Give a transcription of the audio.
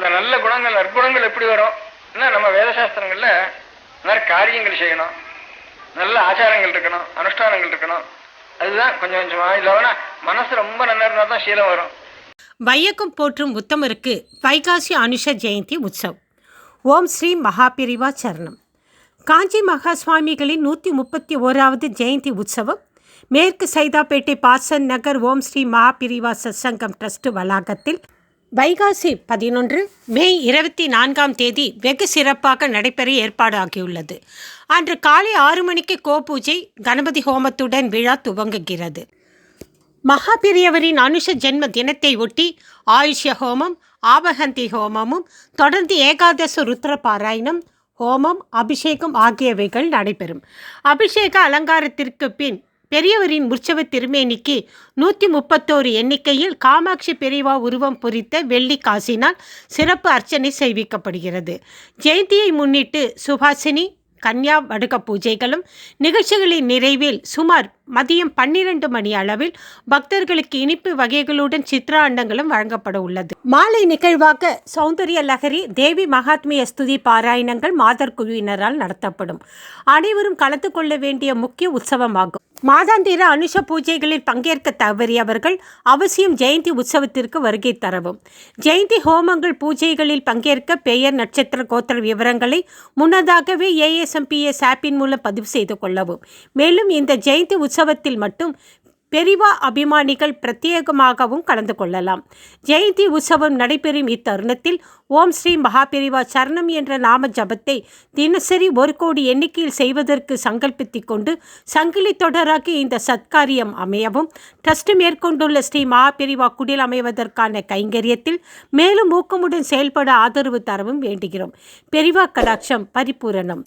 அந்த நல்ல குணங்கள் நற்குணங்கள் எப்படி வரும்? நம்ம வேதசாஸ்திரங்கள்ல நிறைய காரியங்கள் செய்யணும். நல்ல ஆச்சாரங்கள் இருக்கணும் அனுஷ்டானங்கள் இருக்கணும். அதுதான் கொஞ்சம் கொஞ்சமா இல்லைன்னா மனசு ரொம்ப நல்லா இருந்தா தான் சீலம் வரும். வையக்கம் போற்றும் உத்தமருக்கு வைகாசி அனுஷ ஜெயந்தி உற்சவ் ஓம் ஸ்ரீ மகாபிரிவா சரணம். காஞ்சி மகா சுவாமிகளின் நூற்றி முப்பத்தி ஓராவது ஜெயந்தி உற்சவம். மேற்கு சைதாப்பேட்டை பாசன் நகர் ஓம் ஸ்ரீ மகாபிரிவா சத்சங்கம் ட்ரஸ்ட் வளாகத்தில் வைகாசி பதினொன்று மே இருபத்தி நான்காம் தேதி வெகு சிறப்பாக நடைபெற ஏற்பாடு ஆகியுள்ளது. அன்று காலை ஆறு மணிக்கு கோபூஜை கணபதி ஹோமத்துடன் விழா துவங்குகிறது. மகாபிரியவரின் அனுஷ ஜென்ம தினத்தை ஒட்டி ஆயுஷ்ய ஹோமம் ஆபகந்தி ஹோமமும் தொடர்ந்து ஏகாதச ருத்ர பாராயணம் ஹோமம் அபிஷேகம் ஆகியவைகள் நடைபெறும். அபிஷேக அலங்காரத்திற்கு பின் பெரியவரின் உற்சவ திருமேனிக்கு நூற்றி முப்பத்தோரு எண்ணிக்கையில் காமாட்சி பெரியவா உருவம் பொறித்த வெள்ளி காசினால் சிறப்பு அர்ச்சனை செய்விக்கப்படுகிறது. ஜெயந்தியை முன்னிட்டு சுபாசினி கன்யா வடுக பூஜைகளும் நிகழ்ச்சிகளின் நிறைவில் சுமார் மதியம் பன்னிரண்டு மணி அளவில் பக்தர்களுக்கு இனிப்பு வகைகளுடன் சித்ரா அண்டங்களும் வழங்கப்பட உள்ளது. மாலை நிகழ்வாக சௌந்தரிய லகரி தேவி மகாத்மிய ஸ்துதி பாராயணங்கள் மாதர் குழுவினரால் நடத்தப்படும். அனைவரும் கலந்து கொள்ள வேண்டிய முக்கிய உற்சவமாகும். மாதாந்திர அனுஷ பூஜைகளில் பங்கேற்க தவறியவர்கள் அவசியம் ஜெயந்தி உற்சவத்திற்கு வருகை தரவும். ஜெயந்தி ஹோமங்கள் பூஜைகளில் பங்கேற்க பெயர் நட்சத்திர கோத்திர விவரங்களை முன்னதாகவே ஏஎஸ்எம்பிஎஸ் ஆப்பின் மூலம் பதிவு செய்து கொள்ளவும். மேலும் இந்த ஜெயந்தி உற்சவத்தில் மட்டும் பெரிவா அபிமானிகள் பிரத்யேகமாகவும் கலந்து கொள்ளலாம். ஜெயந்தி உற்சவம் நடைபெறும் இத்தருணத்தில் ஓம் ஸ்ரீ மகாபெரிவா சரணம் என்ற நாம ஜபத்தை தினசரி ஒரு கோடி எண்ணிக்கையில் செய்வதற்கு சங்கல்பித்து கொண்டு சங்கிலி தொடராகி இந்த சத்காரியம் அமையவும் ட்ரஸ்ட் மேற்கொண்டுள்ள ஸ்ரீ மகாபெரிவா குடில் அமைவதற்கான கைங்கரியத்தில் மேலும் ஊக்கமுடன் செயல்பட ஆதரவு தரவும் வேண்டுகிறோம். பெரிவா கடாட்சம் பரிபூரணம்.